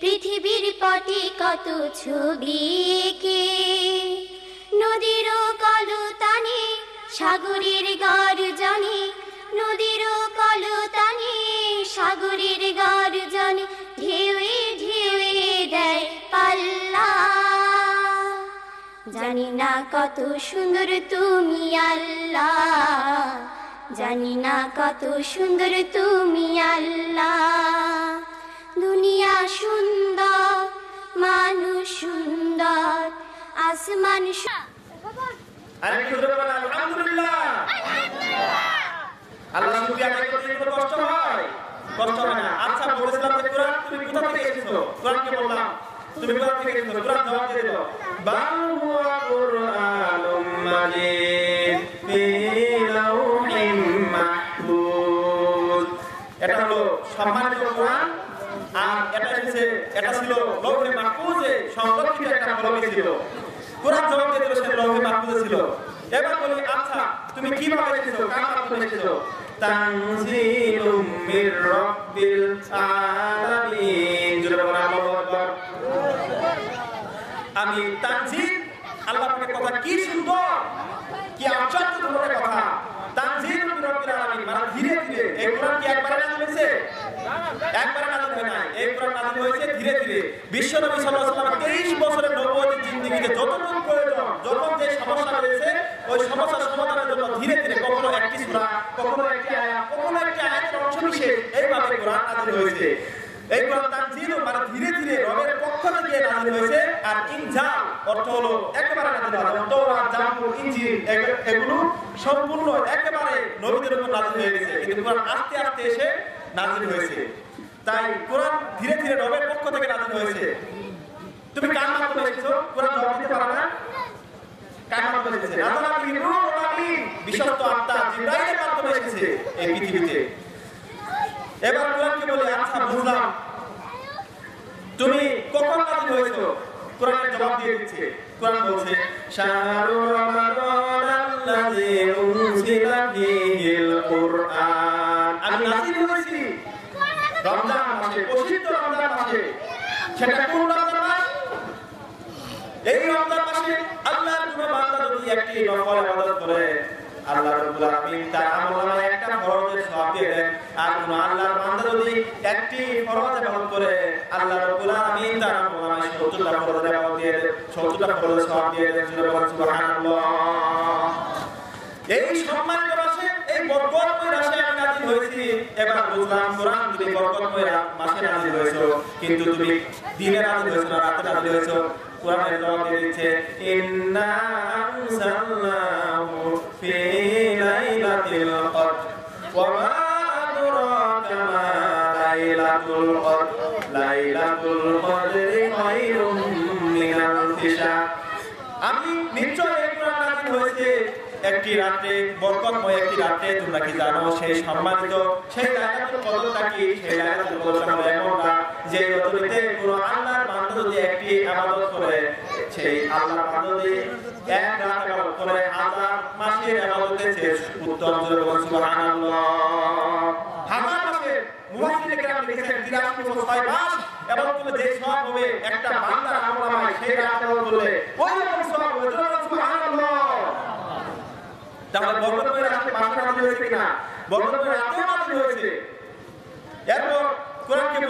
পৃথিবীর পটে কত ছবি এঁকে। নদীর কলতানে, সাগরের গর্জনে, নদীর কলতানে, সাগরের গর্জনে ঢেউয়ে ঢেউয়ে দেয় পাল্লা। জানি না কত সুন্দর তুমি আল্লাহ। জানি না কত সুন্দর তুমি আল্লাহ। দুনিয়া সুন্দর মানুষ সুন্দর আসমান সু- আর একটু আলহামদুলিল্লাহ। আল্লাহ শুকরিয়া আদায় করতে কোনো কষ্ট হয়? কষ্ট হয় না। আচ্ছা বলেছিলাম যে কোরআন তুমি কোথা থেকে এসেছ কোরআনকে বললাম। তুমি কোথা থেকে এসেছ কোরআন জবাব দিয়ে দিল বাল হুয়া কুরআনুম মাজিদ ফি লাউহিম মাহফুজ। এটা হলো সম্মানিত কোরআন। আচ্ছা আমি তানজিল আল্লাহ পাকের কথা কি সুন্দর কি আশ্চর্য কথা তানজিল মির রাব্বিল আলামিন মানে ধীরে ধীরে ধীরে ধীরে। বিশ্ব নবী সাল্লাল্লাহু আলাইহি ওয়াসাল্লাম 23 বছরের নবুয়তের জিন্দেগিতে যতটুকু প্রয়োজন যখন যে সমস্যা রয়েছে, ওই সমস্যার সমাধানের জন্য ধীরে ধীরে কখনো একটি সূরা, কখনো একটি আয়াত, কখনো একটি আয়াতের অংশ বিশেষ এইভাবে কোরআন নাযিল হয়েছে। মানে রবের পক্ষ থেকে নাযিল হয়েছে, আর ইনজাল অর্থ হলো একেবারে নাযিল হওয়া এগুলো সম্পূর্ণ একেবারে নবীদের উপর নাযিল হয়ে গেছে। কিন্তু কোরআন আস্তে আস্তে এসে নাযিল হয়েছে। তাই কোরআন ধীরে ধীরে রবের পক্ষ থেকে নাযিল হয়েছে। তুমি কার মাধ্যমে এসেছ কোরআন জবাব দিতে পারো না? নাজালা এবার কোরআনকে বলি আচ্ছা তুমি কখন কোরআনের জবাব দিয়ে দিচ্ছে। কোরআন বলছে শাহরু রমাদান আল্লাযী উনজিলা ফীহিল কুরআন। আমি নাযিল হয়েছি রমজান মাসে পবিত্র রমজান মাসে সেটা কোন রমজান মাস? এই রমজান মাসে আল্লাহর কোন বান্দা যদি একটি নফল ইবাদত করে আল্লাহ রাব্বুল আলামিন তার আমলনামায় একটা ফরজের সওয়াব দিয়ে দেন। আর কোন আল্লাহর বান্দা যদি একটি ফরজ ইবাদত করে আল্লাহ রাব্বুল আলামিন তার আমলনামায় 70টা ফরজের সওয়াব দিয়ে দেন 70টা দিয়ে দেন সুবহানাল্লাহ। এই সম্মানিত মাসে এই বরকতময় মাসে আমি নাজিল হয়েছি। এবার বুঝলাম কোরআন তুমি বরকতময় মাসে নাজিল হয়েছো। কিন্তু তুমি হয়েছো না হয়েছো? লাইলাতুল কদরি আমি নিশ্চয় এই কোরআন হয়েছে। একটি রাতে, বরকতময় একটি রাতে, তোমরা কি জানো সেই সম্মানিত সেই লাইলাতুল কদরটা কি? সেই লাইলাতুল কদরটা এমন রাত যে রাতে কোন আল্লাহর বান্দা যদি একটি ইবাদত করে, সেই আল্লাহর বান্দা যদি এক রাত ইবাদত করে, হাজার মাসের ইবাদতের চেয়ে উত্তম জোরে বলুন, সুবহানাল্লাহ। হাজার মাসের মুফাসসিরে কেরাম লিখেছেন 83 বছর ছয় মাস।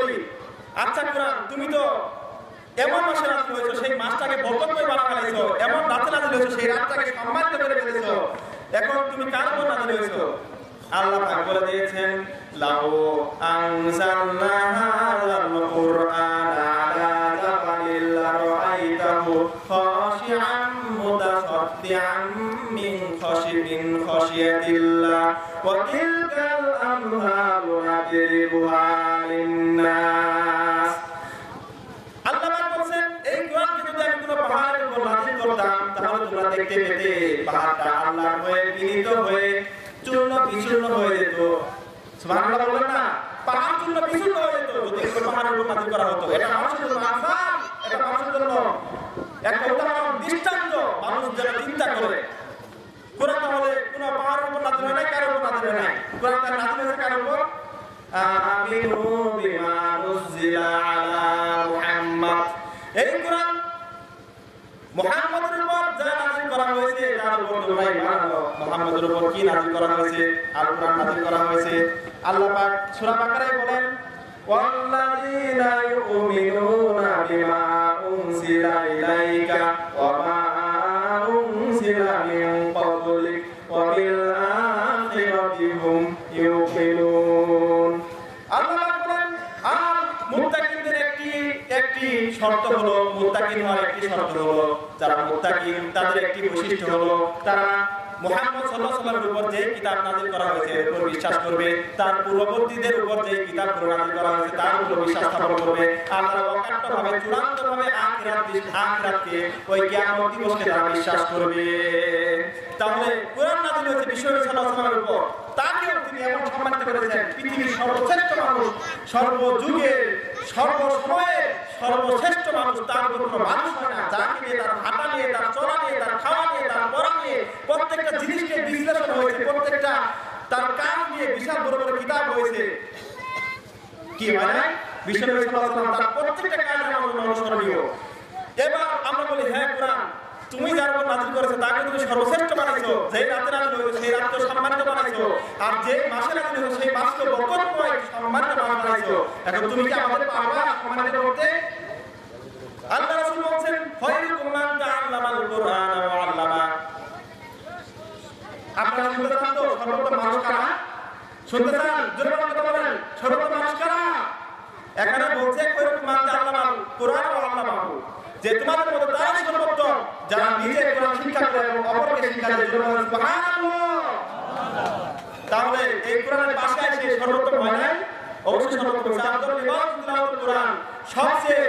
তুমি আচ্ছা কোরআন, তুমি তো এমন মাসে নাজিল হয়েছে, সেই মাসটাকে বরকতময় বানা ফেলেছো, এমন রাতে নাজিল হয়েছে, সেই রাতটাকে সম্মানিত করে ফেলেছো। এখন তুমি কার উপর নাজিল হয়েছো? আল্লাহ পাক বলে দিয়েছেন লাউ আনজালনা হাযাল কুরআন, আলা জাবালিল লারাআইতাহু খাশি'আন মুতাসাদ্দিআন মিন খাশিমিন খাশিয়াতিল্লাহ, ওয়া তিলকাল আমসালু নাদরিবুহা লিন-নাস আল্লাহ পাক বলছেন, এই কোরআনকে যদি আমি কোনো পাহাড়ের উপর নাযিল করতাম, তাহলে তোমরা দেখতে পেতে পাহাড়টা আল্লাহর হয়ে বিনীত হয়ে বিচূর্ণ হয়ে যেত। সুবহানাল্লাহ বলবেন না পাহাড় চূর্ণ বিচূর্ণ হয়ে যেত যদি কোনো পাহাড়ের নাযিল করা হতো। এটা মানুষের জন্য আসান এটা মানুষের জন্য একটা উদাহরণ, দৃষ্টান্ত মানুষ যেন চিন্তা করে। কোরআন তাহলে কোনো পাহাড়ের উপর নাযিল হয় নাই, কারোর উপর নাযিল হয় নাই। কোরআন তার নাযিল হয়েছে কারোর উপর? আমিনু বিমা নুজিলা আলা মুহাম্মদ। এই কোরআন মুহাম্মাদের উপর যা নাযিল করা হয়েছে, তার উপর তোমরা মুহাম্মাদের উপর কি নাযিল করা হয়েছে আল কোরআন নাযিল করা হয়েছে আল্লাহ পাক সূরা বাকারায় বলেন والذين يؤمنون بما أنزل إليك وما أنزل من قبلك وبالآخرة هم يوقنون আল্লাহ পাক বলেন আর মুত্তাকিনদের একটি একটি শর্ত হলো মুত্তাকিন হওয়ার একটি শর্ত হলো যারা মুত্তাকিন তাদের একটি বৈশিষ্ট্য হলো তারা তার তিনি এমন সর্বশ্রেষ্ঠ মানুষ সর্বযুগে সর্বসময়ে সর্বশ্রেষ্ঠ মানুষ, তার উপর মানুষ হয় না। যাকে নিয়ে, তার নিয়ে তার খাওয়া নিয়ে তার পড়া নিয়ে প্রত্যেকটা জিনিসকে বিশ্লেষণ হয়েছে প্রত্যেকটা তার কাজ নিয়ে বিশাল বড় বড় কিতাব হয়েছে কি হয় না? এবার আমরা বলি হ্যাঁ কোরআন। তুমি যার উপর নাযিল করেছ, তাকে তুমি সর্বশ্রেষ্ঠ বানাইছো। যেই রাতে নাযিল হয়েছে, সেই সম্মানিত বানাইছো। আর যে মাসে নাযিল হয়েছে, সেই মাসকে সম্মানিত বানাইছো। এখন তুমি কি আমাদের সম্মানিত করতে? আল্লাহ রাসূল বলছেন, খায়রুকুম মান তাআল্লামাল কুরআন ওয়া আল্লামা। আপনারা শুনতে মানুষ কারা? শুনতে জোরে বলেন কথা বলেন সর্বোত্তম মানুষ কারা এখানে বলছে খায়রুকুম মান তাআল্লামাল কুরআন ওয়া আল্লামাহু যে তারাই সর্বোত্তম যারা নিজে কোরআন শিক্ষা করে এবং অপরকে শিক্ষা দেয় জোরে সুবহানাল্লাহ তাহলে এই কোরআনের পাশে এসে সর্বোত্তম হয় নাই? অবশ্যই সর্বোত্তম। চারজন বিভাগ তিলাওয়াত কোরআন সবচেয়ে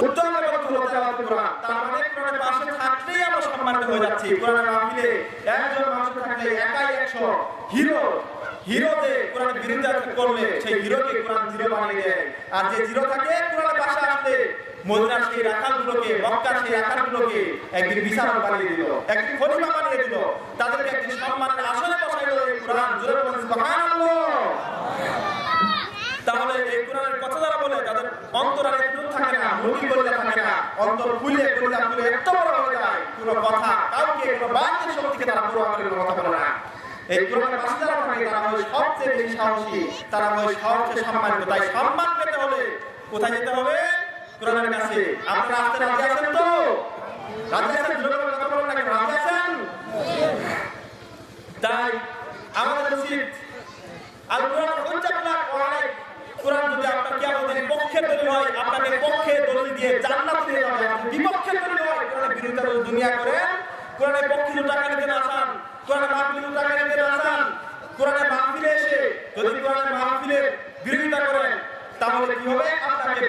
উত্তম এবং হলো তেলাওয়াত কোরআন। তার মানে কোরআনের পাশে থাকলেই আমরা সম্মানিত হয়ে যাচ্ছি। কোরআনের মাহফিলে একজন মানুষ থাকলে একাই একশো। হিরো হিরো যে কোরআনের বিরোধিতা করলে সেই হিরোকে কোরআন জিরো বানিয়ে দেয়। আর যে জিরো থাকে কোরআনের পাশে আসলে মদিনার সেই রাখালগুলোকে, মক্কার সেই রাখালগুলোকে একদিন বিশাল বানিয়ে দিল, একদিন খলিফা বানিয়ে দিল। তাদেরকে একদিন সম্মানের আসনে বসাইল এই কোরআন। জোরে তাহলে এই কোরআনের কথা যারা বলে, তাদের অন্তর থাকে না বলতে থাকে না, অন্তর খুলে খুলে খুলে এত বড় হয়ে যায় কথা কাউকে শক্তিকে তারা পুরো করে কথা বলে না। এই থাকে, তারা হয় সবচেয়ে বেশি সাহসী, তারা হয় সবচেয়ে সম্মানিত। তাই সম্মান পেতে হলে কোথায় যেতে হবে? কোরআনের কাছে। আপনারা আসতে রাজি আছেন তো? রাজি আছেন? জোরে কথা বলেন না রাজি আছেন? তাই আমাদের উচিত আর কোরআন হুজ্জাতুল্লাহ কোরআনে কোরআন যদি আপনার কিয়ামতের পক্ষে দলিল হয়, আপনাকে পক্ষে দলিল দিয়ে জান্নাত দিয়ে যাবে বিপক্ষে দলিল হয় কোরআনের বিরুদ্ধে দুনিয়া করেন, কোরআনের পক্ষে টাকা নিতে না চান, কোরআনের মাহফিলে টাকা নিতে না চান, কোরআনের মাহফিলে এসে যদি কোরআনের মাহফিলের বিরোধিতা করেন, তাহলে কি হবে? আপনাকে